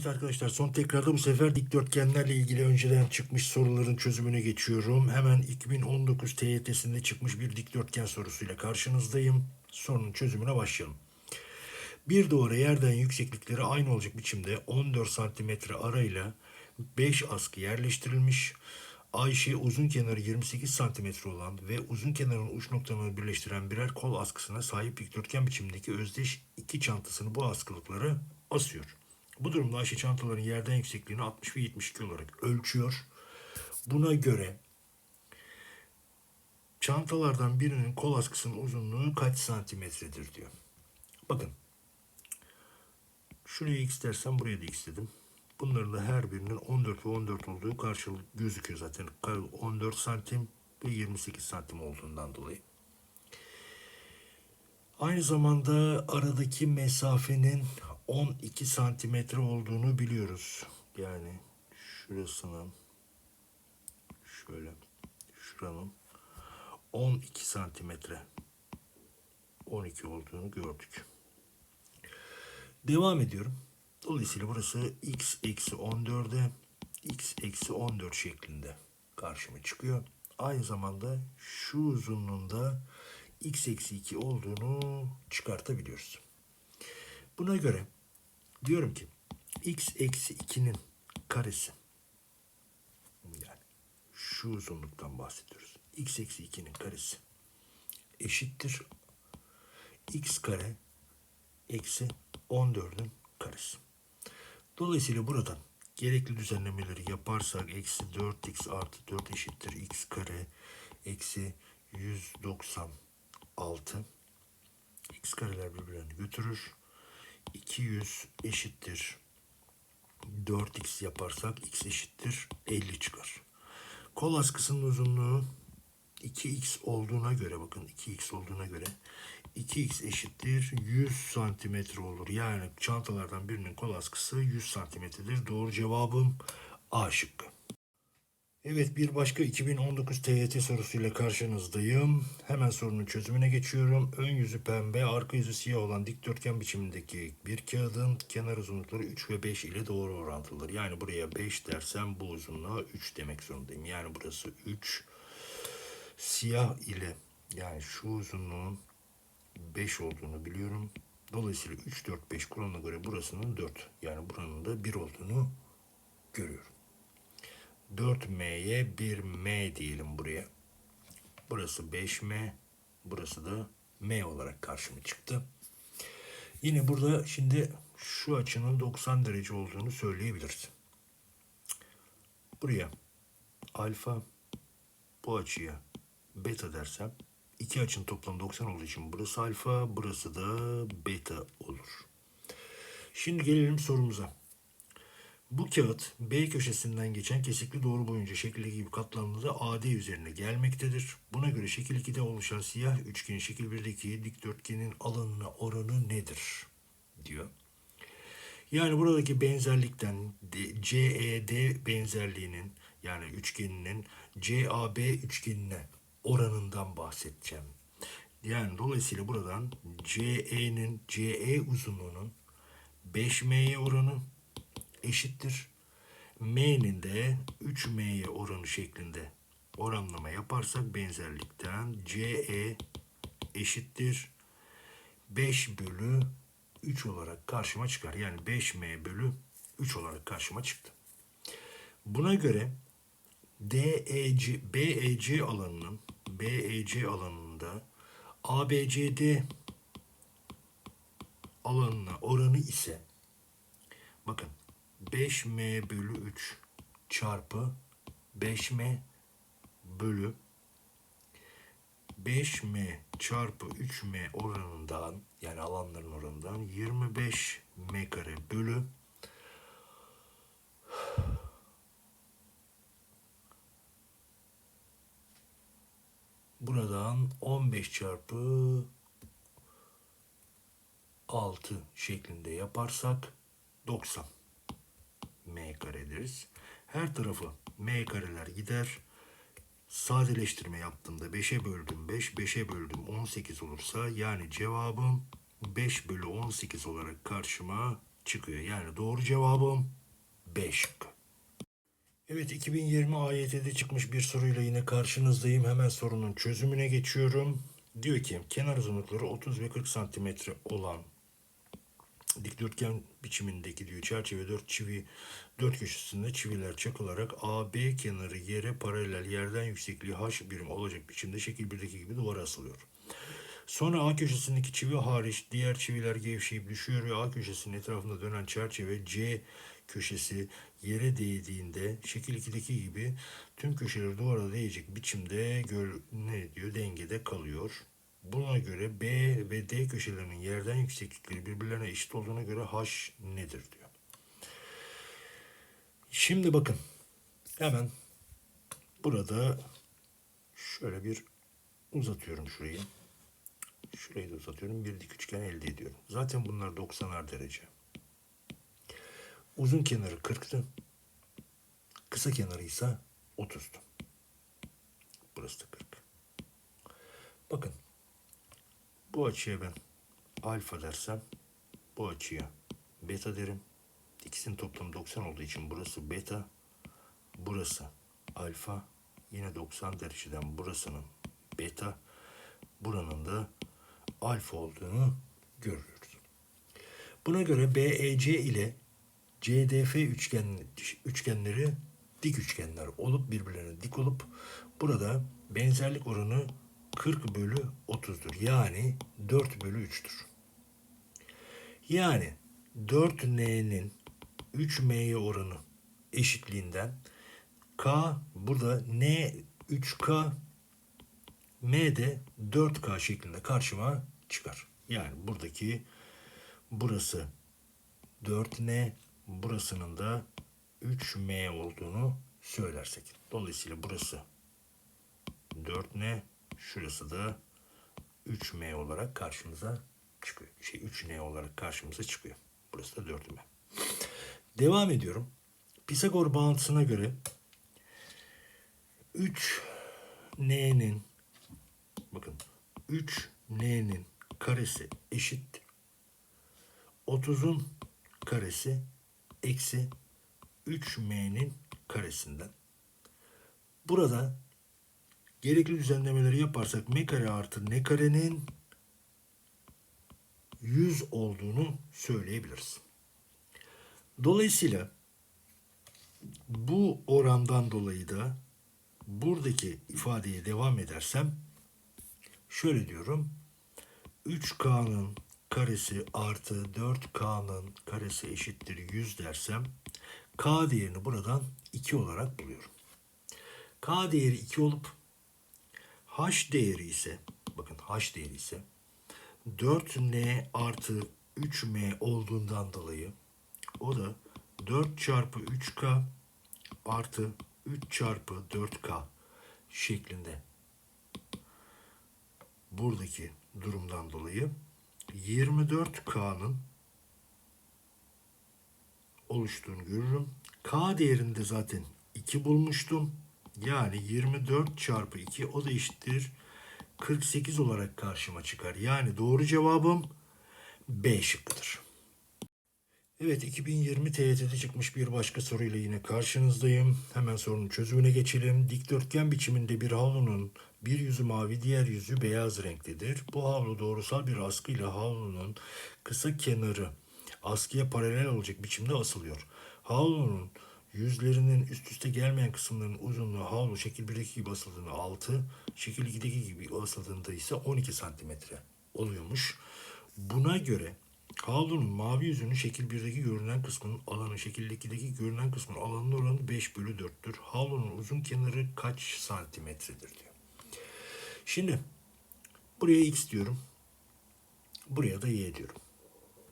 Evet arkadaşlar son tekrarda bu sefer dikdörtgenlerle ilgili önceden çıkmış soruların çözümüne geçiyorum. Hemen 2019 TYT'sinde çıkmış bir dikdörtgen sorusuyla karşınızdayım. Sorunun çözümüne başlayalım. Bir duvara yerden yükseklikleri aynı olacak biçimde 14 santimetre arayla 5 askı yerleştirilmiş. Ayşe uzun kenarı 28 santimetre olan ve uzun kenarın uç noktalarını birleştiren birer kol askısına sahip dikdörtgen biçimindeki özdeş iki çantasını bu askılıkları asıyor. Bu durumda Ayşe çantaların yerden yüksekliğini 60 ve 72 olarak ölçüyor. Buna göre çantalardan birinin kol askısının uzunluğu kaç santimetredir diyor. Bakın Şuraya x dersem buraya da x dedim. Bunların da her birinin 14 ve 14 olduğu karşılık gözüküyor zaten. 14 santim ve 28 santim olduğundan dolayı. Aynı zamanda aradaki mesafenin 12 santimetre olduğunu biliyoruz. Yani şurasının şöyle şuranın 12 santimetre 12 olduğunu gördük. Devam ediyorum. Dolayısıyla burası x eksi 14'e x eksi 14 şeklinde karşıma çıkıyor. Aynı zamanda şu uzunluğunda x eksi 2 olduğunu çıkartabiliyoruz. Buna göre diyorum ki x eksi 2'nin karesi yani şu uzunluktan bahsediyoruz. x eksi 2'nin karesi eşittir x kare eksi 14'ün karesi. Dolayısıyla buradan gerekli düzenlemeleri yaparsak eksi 4x artı 4 eşittir x kare eksi 196 x kareler birbirlerini götürür. 200 eşittir 4x yaparsak x eşittir 50 çıkar. Kol askısının uzunluğu 2x olduğuna göre bakın 2x olduğuna göre 2x eşittir 100 santimetre olur. Yani çantalardan birinin kol askısı 100 santimetredir. Doğru cevabım A şıkkı. Evet bir başka 2019 TYT sorusuyla karşınızdayım. Hemen sorunun çözümüne geçiyorum. Ön yüzü pembe, arka yüzü siyah olan dikdörtgen biçimindeki bir kağıdın kenar uzunlukları 3 ve 5 ile doğru orantılıdır. Yani buraya 5 dersem bu uzunluğa 3 demek zorundayım. Yani burası 3 siyah ile yani şu uzunluğun 5 olduğunu biliyorum. Dolayısıyla 3, 4, 5 kuralına göre burasının 4. Yani buranın da 1 olduğunu görüyorum. 4M'ye 1M diyelim buraya. Burası 5M. Burası da M olarak karşıma çıktı. Yine burada şimdi şu açının 90 derece olduğunu söyleyebiliriz. Buraya alfa bu açıya beta dersem iki açının toplamı 90 olduğu için burası alfa, burası da beta olur. Şimdi gelelim sorumuza. Bu kağıt B köşesinden geçen kesikli doğru boyunca şekildeki gibi katlandığında AD üzerine gelmektedir. Buna göre şekil 2'de oluşan siyah üçgenin şekil 1'deki dikdörtgenin alanına oranı nedir? diyor. Yani buradaki benzerlikten CED benzerliğinin yani üçgeninin CAB üçgenine oranından bahsedeceğim. Yani dolayısıyla buradan CE'nin CE uzunluğunun 5M'ye oranı eşittir. M'nin de 3M'ye oranı şeklinde oranlama yaparsak benzerlikten CE eşittir 5 bölü 3 olarak karşıma çıkar. Yani 5M bölü 3 olarak karşıma çıktı. Buna göre DEC, BEC alanının BEC alanında ABCD alanına oranı ise bakın 5M bölü 3 çarpı 5M bölü 5M çarpı 3M oranından yani alanların oranından 25 M kare bölü buradan 15 çarpı 6 şeklinde yaparsak 90 m kare deriz. Her tarafı m kareler gider. Sadeleştirme yaptığımda 5'e böldüm 5, 5'e böldüm 18 olursa yani cevabım 5 bölü 18 olarak karşıma çıkıyor. Yani doğru cevabım B şıkkı. Evet 2020 AYT'de çıkmış bir soruyla yine karşınızdayım. Hemen sorunun çözümüne geçiyorum. Diyor ki kenar uzunlukları 30 ve 40 santimetre olan dikdörtgen biçimindeki diyor çerçeve 4 çivi 4 köşesinde çiviler çakılarak AB kenarı yere paralel yerden yüksekliği h birim olacak biçimde şekil 1'deki gibi duvara asılıyor. Sonra A köşesindeki çivi hariç diğer çiviler gevşeyip düşüyor ve A köşesinin etrafında dönen çerçeve C köşesi yere değdiğinde şekil 2'deki gibi tüm köşeler duvara değecek biçimde gör, ne diyor dengede kalıyor. Buna göre B ve D köşelerinin yerden yükseklikleri birbirlerine eşit olduğuna göre H nedir diyor. Şimdi bakın hemen burada şöyle bir uzatıyorum şurayı. Şurayı da uzatıyorum. Bir dik üçgen elde ediyorum. Zaten bunlar 90'ar derece. Uzun kenarı 40'tı. Kısa kenarı ise 30'tu. Burası da 40. Bakın. Bu açıya ben alfa dersem bu açıya beta derim. İkisinin toplamı 90 olduğu için burası beta. Burası alfa. Yine 90 dereceden burasının beta. Buranın da alfa olduğunu görüyoruz. Buna göre BEC ile CDF üçgen, üçgenleri dik üçgenler olup birbirlerine dik olup burada benzerlik oranı 40 bölü 30'dur. Yani 4 bölü 3'tür. Yani 4N'nin 3M'ye oranı eşitliğinden K burada N 3K M de 4K şeklinde karşıma çıkar. Yani buradaki burası 4N burasının da 3M olduğunu söylersek. Dolayısıyla burası 4N şurası da 3M olarak karşımıza çıkıyor. Şey 3N olarak karşımıza çıkıyor. Burası da 4M. Devam ediyorum. Pisagor bağıntısına göre 3N'nin bakın 3N'nin karesi eşittir. 30'un karesi eksi 3M'nin karesinden. Burada gerekli düzenlemeleri yaparsak M kare artı N karenin 100 olduğunu söyleyebiliriz. Dolayısıyla bu orandan dolayı da buradaki ifadeye devam edersem şöyle diyorum. 3K'nın karesi artı 4K'nın karesi eşittir 100 dersem K değerini buradan 2 olarak buluyorum. K değeri 2 olup H değeri ise bakın H değeri ise 4N artı 3M olduğundan dolayı o da 4 çarpı 3K artı 3 çarpı 4K şeklinde buradaki durumdan dolayı 24K'nın oluştuğunu görürüm. K değerinde zaten 2 bulmuştum. Yani 24 çarpı 2 o da eşittir 48 olarak karşıma çıkar. Yani doğru cevabım B şıkkıdır. Evet 2020 TYT'de çıkmış bir başka soruyla yine karşınızdayım. Hemen sorunun çözümüne geçelim. Dikdörtgen biçiminde bir havlunun bir yüzü mavi diğer yüzü beyaz renktedir. Bu havlu doğrusal bir askıyla havlunun kısa kenarı askıya paralel olacak biçimde asılıyor. Havlunun yüzlerinin üst üste gelmeyen kısımlarının uzunluğu havlu şekil 1'deki gibi asıldığında 6, şekil 2'deki gibi asıldığında ise 12 santimetre oluyormuş. Buna göre Havlunun mavi yüzünün şekil 1'deki görünen kısmının alanı şekil 2'deki görünen kısmının alanının oranı 5 bölü 4'tür. Havlunun uzun kenarı kaç santimetredir diyor. Şimdi buraya x diyorum. Buraya da y diyorum.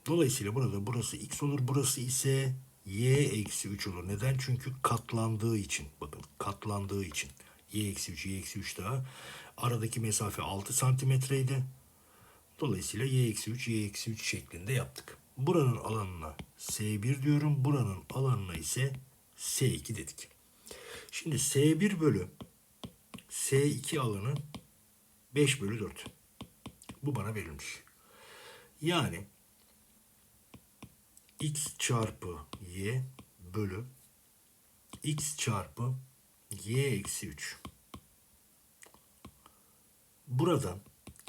Dolayısıyla burada burası x olur. Burası ise y eksi 3 olur. Neden? Çünkü katlandığı için. Bakın katlandığı için. y eksi 3, y eksi 3 daha. Aradaki mesafe 6 santimetreydi. Dolayısıyla y eksi 3, y eksi 3 şeklinde yaptık. Buranın alanına S1 diyorum. Buranın alanına ise S2 dedik. Şimdi S1 bölü S2 alanı 5 bölü 4. Bu bana verilmiş. Yani x çarpı y bölü x çarpı y eksi 3. Buradan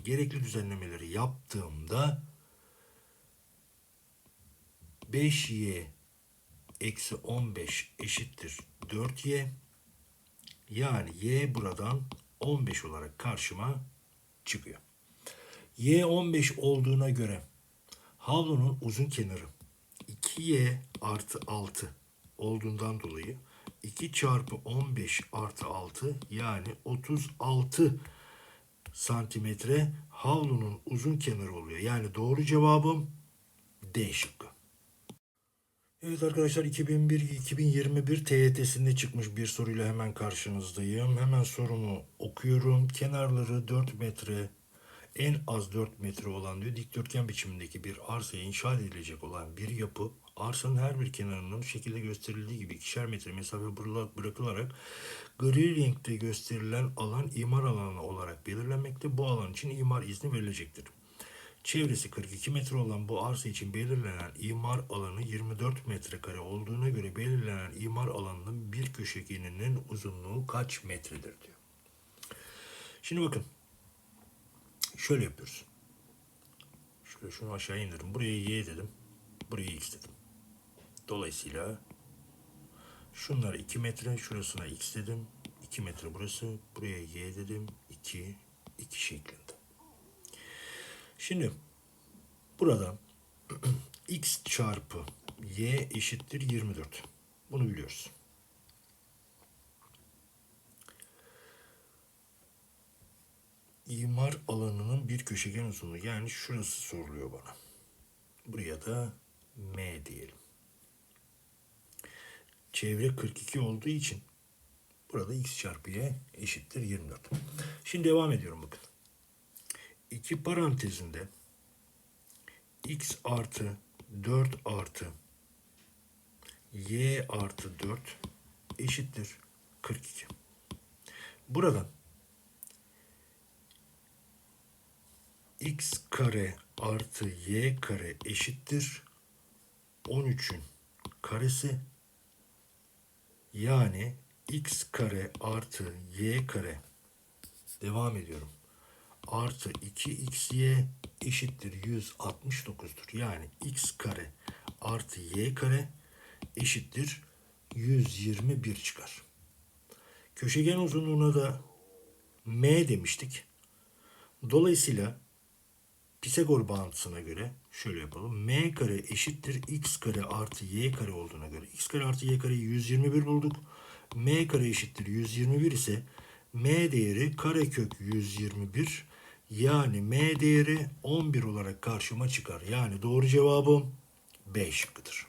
gerekli düzenlemeleri yaptığımda 5y eksi 15 eşittir 4y. Yani y buradan 15 olarak karşıma çıkıyor. y 15 olduğuna göre havlunun uzun kenarı 2y artı 6 olduğundan dolayı 2 çarpı 15 artı 6 yani 36 santimetre havlunun uzun kenarı oluyor. Yani doğru cevabım D şıkkı. Evet arkadaşlar 2001-2021 TYT'sinde çıkmış bir soruyla hemen karşınızdayım. Hemen sorumu okuyorum. Kenarları 4 metre en az 4 metre olan diyor dikdörtgen biçimindeki bir arsaya inşa edilecek olan bir yapı arsanın her bir kenarının şekilde gösterildiği gibi ikişer metre mesafe bırakılarak gri renkte gösterilen alan imar alanı olarak belirlenmekte. Bu alan için imar izni verilecektir. Çevresi 42 metre olan bu arsa için belirlenen imar alanı 24 metrekare olduğuna göre belirlenen imar alanının bir köşegeninin uzunluğu kaç metredir diyor. Şimdi bakın. Şöyle yapıyoruz. Şöyle şunu aşağı indirdim. Buraya y dedim. Buraya x dedim. Dolayısıyla şunlar 2 metre. Şurasına x dedim. 2 metre burası. Buraya y dedim. 2, 2 şeklinde. Şimdi buradan x çarpı y eşittir 24. Bunu biliyoruz. İmar alanının bir köşegen uzunluğu yani şurası soruluyor bana. Buraya da m diyelim. Çevre 42 olduğu için burada x çarpı y eşittir 24. Şimdi devam ediyorum bakın. İki parantezinde x artı 4 artı y artı 4 eşittir 42. Buradan x kare artı y kare eşittir 13'ün karesi yani x kare artı y kare devam ediyorum artı 2xy eşittir 169'dur. Yani x kare artı y kare eşittir 121 çıkar. Köşegen uzunluğuna da m demiştik. Dolayısıyla Pisagor bağıntısına göre şöyle yapalım. m kare eşittir x kare artı y kare olduğuna göre x kare artı y kareyi 121 bulduk. m kare eşittir 121 ise m değeri karekök 121 yani m değeri 11 olarak karşıma çıkar. Yani doğru cevabım B şıkkıdır.